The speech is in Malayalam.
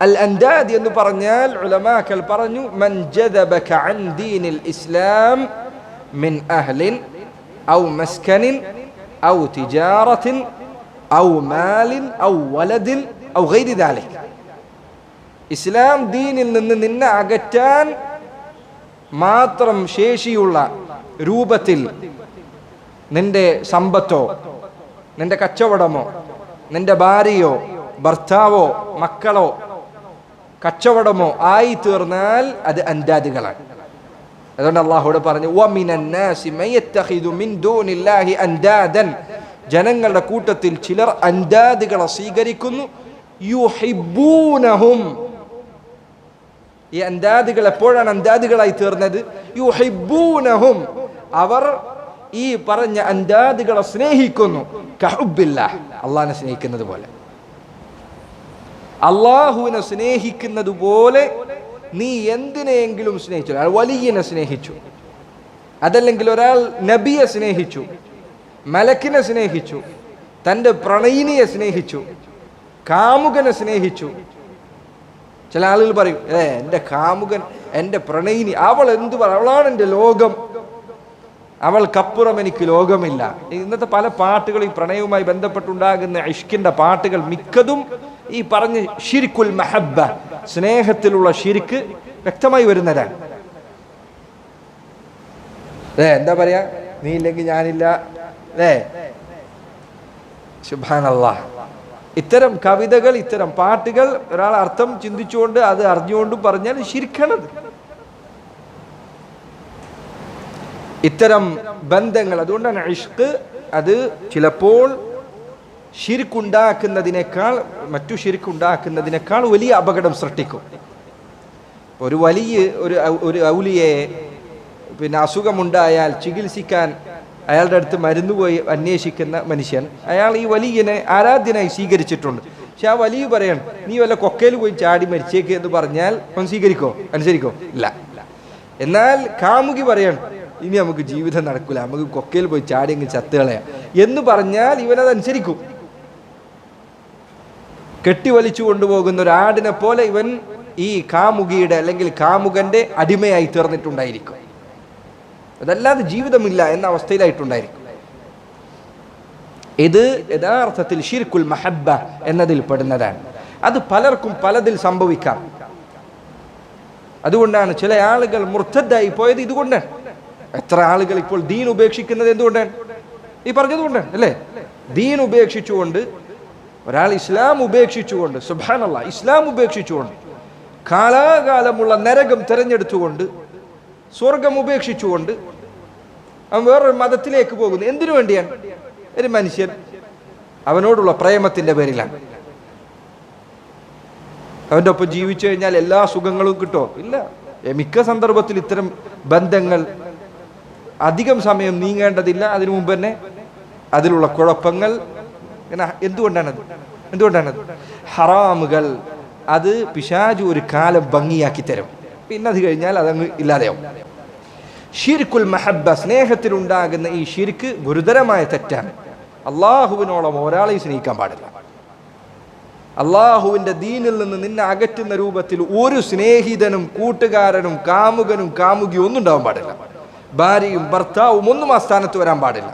അൽ അൻദാദ് എന്ന് പറഞ്ഞാൽ ഉലമാക്കൾ പറഞ്ഞു മൻ ജദബക അൻ ദീനിൽ ഇസ്ലാം മിൻ അഹ്ലിൻ ഔ മസ്കനിൻ ഔ തിജാറത്തിൻ ഔ മാലിൻ ഔ വലദിൻ ഔ ഗൈരി ദാലിക്. ഇസ്ലാം ദീനിൽ നിന്ന് നിന്നെ അകറ്റാൻ മാത്രം ശേഷിയുള്ള രൂപത്തിൽ നിന്റെ സമ്പത്തോ നിന്റെ കച്ചവടമോ നിന്റെ ഭാര്യയോ ഭർത്താവോ മക്കളോ കച്ചവടമോ ആയി തീർന്നാൽ അത് അന്താദികളാണ്. അതുകൊണ്ട് അള്ളാഹോട് പറഞ്ഞു ജനങ്ങളുടെ കൂട്ടത്തിൽ ചിലർ അന്താദികളെ സ്വീകരിക്കുന്നു. യുഹിബൂനഹും ഈ അന്താദികൾ എപ്പോഴാണ് അന്താദികളായി തീർന്നത്? യുഹിബൂനഹും അവർ ഈ പറഞ്ഞ അന്താദികളെ സ്നേഹിക്കുന്നു. കഹുബില്ല അള്ളാഹിനെ സ്നേഹിക്കുന്നത് പോലെ അള്ളാഹുവിനെ സ്നേഹിക്കുന്നത് പോലെ നീ എന്തിനെയെങ്കിലും സ്നേഹിച്ചു. ഒരാൾ വലിയനെ സ്നേഹിച്ചു. അതല്ലെങ്കിൽ ഒരാൾ നബിയെ സ്നേഹിച്ചു മലക്കിനെ സ്നേഹിച്ചു തന്റെ പ്രണയിനിയെ സ്നേഹിച്ചു കാമുകനെ സ്നേഹിച്ചു. ചില ആളുകൾ പറയും ഏ എന്റെ കാമുകൻ എന്റെ പ്രണയിനി അവൾ എന്തു പറ അവളാണ് എന്റെ ലോകം. അവൾക്കപ്പുറം എനിക്ക് ലോകമില്ല. ഇന്നത്തെ പല പാട്ടുകളും പ്രണയവുമായി ബന്ധപ്പെട്ടുണ്ടാകുന്ന ഇഷ്കിന്റെ പാട്ടുകൾ മിക്കതും ഈ പറഞ്ഞ് ഷിരിക്കുൽ മഹബ്ബ സ്നേഹത്തിലുള്ള ഷിരിക്ക് വ്യക്തമായി വരുന്നതാണ്. ഏ എന്താ പറയാ? നീ ഇല്ലെങ്കിൽ ഞാനില്ല. ഏ സുബാനല്ലാ ഇത്തരം കവിതകൾ ഇത്തരം പാട്ടുകൾ ഒരാൾ അർത്ഥം ചിന്തിച്ചുകൊണ്ട് അത് അറിഞ്ഞുകൊണ്ടും പറഞ്ഞാൽ ശിരിക്കണത്. ഇത്തരം ബന്ധങ്ങൾ അതുകൊണ്ടാണ് ഇഷ്ക് അത് ചിലപ്പോൾ ഷിരിക്കുണ്ടാക്കുന്നതിനേക്കാൾ മറ്റു ഷിരിക്കുണ്ടാക്കുന്നതിനേക്കാൾ വലിയ അപകടം സൃഷ്ടിക്കും. ഒരു വലിയ ഒരു ഒരു ഔലിയെ പിന്നെ അസുഖമുണ്ടായാൽ ചികിത്സിക്കാൻ അയാളുടെ അടുത്ത് മരുന്ന് പോയി അന്വേഷിക്കുന്ന മനുഷ്യൻ അയാൾ ഈ വലിയനെ ആരാധ്യനായി സ്വീകരിച്ചിട്ടുണ്ട്. പക്ഷെ ആ വലിയ പറയണം നീ വല്ല കൊക്കയിൽ പോയി ചാടി മരിച്ചേക്ക് എന്ന് പറഞ്ഞാൽ അവൻ സ്വീകരിക്കോ? അനുസരിക്കോ? ഇല്ല. എന്നാൽ കാമുകി പറയണം ഇനി നമുക്ക് ജീവിതം നടക്കില്ല നമുക്ക് കൊക്കയിൽ പോയി ചാടി അങ്ങ് ചത്തുകളയാം. എന്ന് പറഞ്ഞാൽ ഇവനത് അനുസരിക്കും കെട്ടിവലിച്ചു കൊണ്ടുപോകുന്ന ഒരു ആടിനെ പോലെ ഇവൻ ഈ കാമുകിയുടെ അല്ലെങ്കിൽ കാമുകന്റെ അടിമയായി തീർന്നിട്ടുണ്ടായിരിക്കും. അതല്ലാതെ ജീവിതമില്ല എന്ന അവസ്ഥയിലായിട്ടുണ്ടായിരിക്കും. ഇത് യഥാർത്ഥത്തിൽ ഷിർക്കുൽ മഹബ്ബ എന്നതിൽ പെടുന്നതാണ്. അത് പലർക്കും പലതിൽ സംഭവിക്കാം. അതുകൊണ്ടാണ് ചില ആളുകൾ മുർത്തദ്ദായി പോയത് ഇതുകൊണ്ടാണ് എത്ര ആളുകൾ ഇപ്പോൾ ദീൻ ഉപേക്ഷിക്കുന്നത് എന്തുകൊണ്ടാണ്? ഈ പറഞ്ഞതുകൊണ്ടാണ് അല്ലേ? ദീൻ ഉപേക്ഷിച്ചുകൊണ്ട് ഒരാൾ ഇസ്ലാം ഉപേക്ഷിച്ചുകൊണ്ട് സുബാനല്ല ഇസ്ലാം ഉപേക്ഷിച്ചുകൊണ്ട് കാലാകാലമുള്ള നരകം തിരഞ്ഞെടുത്തുകൊണ്ട് സ്വർഗം ഉപേക്ഷിച്ചുകൊണ്ട് അവൻ വേറൊരു മതത്തിലേക്ക് പോകുന്നു. എന്തിനു വേണ്ടിയാണ്? ഒരു മനുഷ്യൻ അവനോടുള്ള പ്രേമത്തിന്റെ പേരിലാണ്. അവന്റെ ഒപ്പം ജീവിച്ചു കഴിഞ്ഞാൽ എല്ലാ സുഖങ്ങളും കിട്ടോ? ഇല്ല. മിക്ക സന്ദർഭത്തിൽ ഇത്തരം ബന്ധങ്ങൾ അധികം സമയം നീങ്ങേണ്ടതില്ല. അതിനു മുമ്പ് തന്നെ അതിലുള്ള കുഴപ്പങ്ങൾ ഇങ്ങനെ എന്തുകൊണ്ടാണത് എന്തുകൊണ്ടാണത് ഹറാമുകൾ അത് പിശാജു ഒരു കാലം ഭംഗിയാക്കി തരും. പിന്നെ അത് കഴിഞ്ഞാൽ അതങ്ങ് ഇല്ലാതെയാവും. ഷിർക്കുൽ മഹബ്ബ സ്നേഹത്തിലുണ്ടാകുന്ന ഈ ഷിർക്ക് ഗുരുതരമായ തെറ്റാണ്. അള്ളാഹുവിനോളം ഒരാളെയും സ്നേഹിക്കാൻ പാടില്ല. അള്ളാഹുവിന്റെ ദീനിൽ നിന്ന് നിന്നെ അകറ്റുന്ന രൂപത്തിൽ ഒരു സ്നേഹിതനും കൂട്ടുകാരനും കാമുകനും കാമുകിയും ഒന്നും ഉണ്ടാവാൻ പാടില്ല. ഭാര്യയും ഭർത്താവും ഒന്നും ആ സ്ഥാനത്ത് വരാൻ പാടില്ല.